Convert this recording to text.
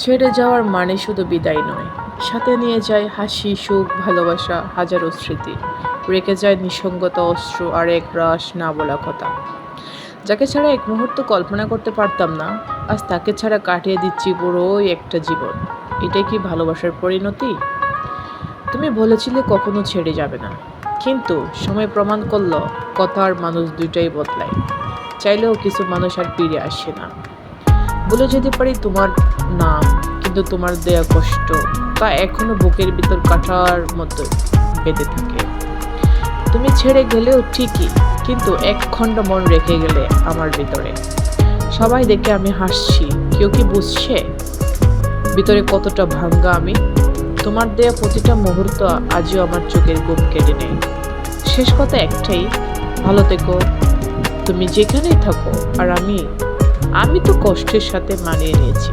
ছেড়ে যাওয়ার মানে শুধু বিদায় নয়। সাথে নিয়ে যায় হাসি, সুখ, ভালোবাসা, হাজারো স্মৃতি। রেখে যায় নিঃসঙ্গতা অস্ত্র আর এক রাস না বলা কথা যাকে ছাড়া এক মুহূর্ত কল্পনা করতে পারতাম না, আজ তাকে ছাড়া কাটিয়ে দিচ্ছি পুরোই একটা জীবন। এটাই কি ভালোবাসার পরিণতি? তুমি বলেছিলে কখনো ছেড়ে যাবে না। কিন্তু সময় প্রমাণ করল কথা আর মানুষ দুইটাই বদলায়। চাইলেও কিছু মানুষ আর ফিরে আসে না। বলে যেতে পারি তোমার নাম, কিন্তু তোমার দেয়া কষ্ট তা এখনও বুকের ভিতর কাটার মতো বেঁধে থাকে। তুমি ছেড়ে গেলেও ঠিকই, কিন্তু এক খণ্ড মন রেখে গেলে আমার ভিতরে। সবাই দেখে আমি হাসছি, কেউ কি বুঝছে? ভিতরে কতটা ভাঙ্গা আমি? তোমার দেয়া প্রতিটা মুহূর্ত আজও আমার চোখের ঘুম কেটে নেই শেষ কথা একটাই, ভালো থেকো। তুমি যেখানেই থাকো, আর আমি আমি তো কষ্টের সাথে মানিয়ে নিয়েছি।